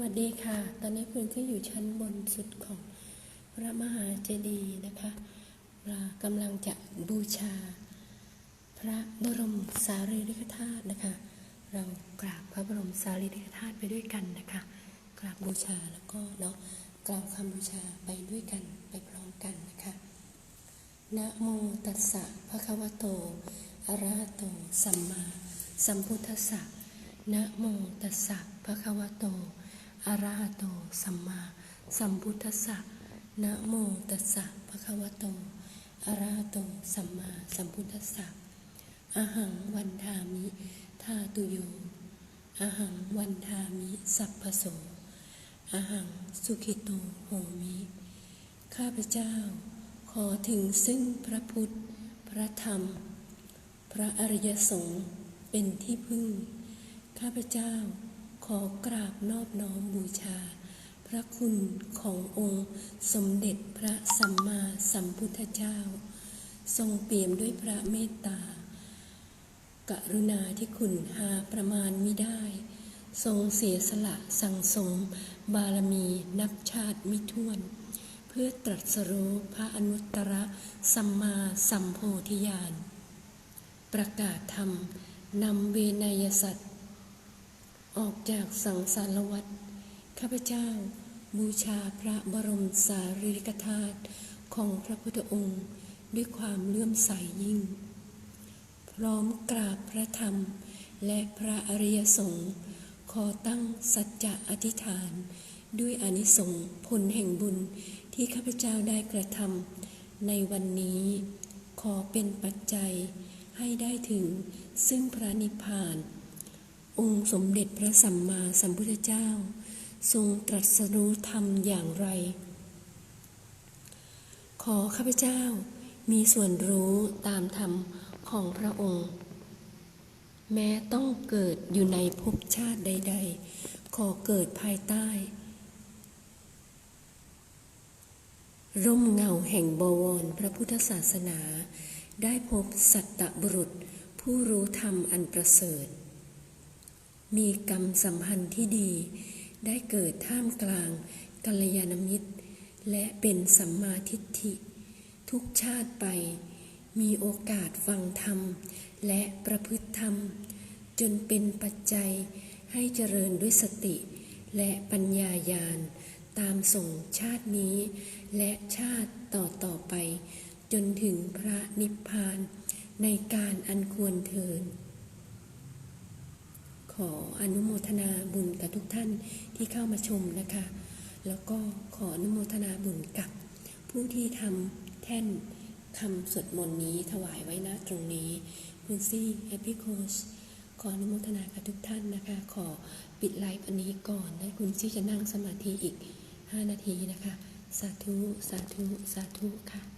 วัสดีค่ะ ตอนนี้คุณที่อยู่ชั้นบนสุดของพระมหาเจดีย์นะคะเรากำลังจะบูชา พระบรมสารีริกธาตุนะคะ เรากราบพระบรมสารีริกธาตุไปด้วยกันนะคะ กราบบูชาแล้วก็เนาะกล่าวคำบูชาไปด้วยกันไปพร้อมกันนะคะ นะโมตัสสะภะคะวะโต อะระหะโต สัมมาสัมพุทธัสสะ นะโมตัสสะภะคะวะโต อะระหะโต สัมมาสัมพุทธัสสะนะโมตัสสะภะคะวะโตอะระหะโต สัมมาสัมพุทธัสสะอะหังวันทามิทาตุโยอะหังวันทามิ สัพพโสอะหังสุขิโตโหมิ ข้าพเจ้า ขอถึงซึ่งพระพุทธ พระธรรม พระอริยสงฆ์เป็นที่พึ่ง ข้าพเจ้า ขอกราบนอบน้อมบูชา พระคุณขององค์ สมเด็จพระสัมมาสัมพุทธเจ้า ทรงเปี่ยมด้วยพระเมตตา กรุณาที่คุณหาประมาณมิได้ ทรงเสียสละสั่งสม บารมีนับชาติมิถ้วน เพื่อตรัสรู้พระอนุตตรสัมมาสัมโพธิญาณประกาศธรรมนำเวนยสัตว ออกจากสังสารวัฏข้าพเจ้า บูชาพระบรมสารีริกธาตุของพระพุทธองค์ ด้วยความเลื่อมใสยิ่ง พร้อมกราบพระธรรม และพระอริยสงฆ์ขอตั้งสัจจะอธิษฐาน ด้วยอนิสงส์ผลแห่งบุญที่ข้าพเจ้าได้กระทำในวันนี้ ขอเป็นปัจจัยให้ได้ถึงซึ่งพระนิพพาน องค์สมเด็จพระสัมมาสัมพุทธเจ้า ทรงตรัสรู้ธรรมอย่างไร ขอข้าพเจ้ามีส่วนรู้ตามธรรมของพระองค์ แม้ต้องเกิดอยู่ในภพชาติใด ๆ ขอเกิดภายใต้ ร่มเงาแห่งบวรพระพุทธศาสนา ได้พบสัตตบุรุษผู้รู้ธรรมอันประเสริฐ มีกรรมสัมพันธ์ที่ดี ได้เกิดท่ามกลางกัลยาณมิตร และเป็นสัมมาทิฏฐิ ทุกชาติไป มีโอกาสฟังธรรม และประพฤติธรรม จนเป็นปัจจัยให้เจริญด้วยสติ และปัญญาญาณตามส่งชาตินี้ และชาติต่อต่อไป จนถึงพระนิพพานในการอันควรเทิน ขออนุโมทนาบุญกับทุกท่านที่เข้ามาชมนะคะ แล้วก็ขออนุโมทนาบุญกับผู้ที่ทำแท่นคำสวดมนต์นี้ถวายไว้ณตรงนี้คุณซี่แฮปปี้โคชขออนุโมทนากับทุกท่านนะคะ ขอปิดไลฟ์อันนี้ก่อนและคุณซี่จะนั่งสมาธิอีก 5 นาทีนะคะ สาธุ สาธุ สาธุค่ะ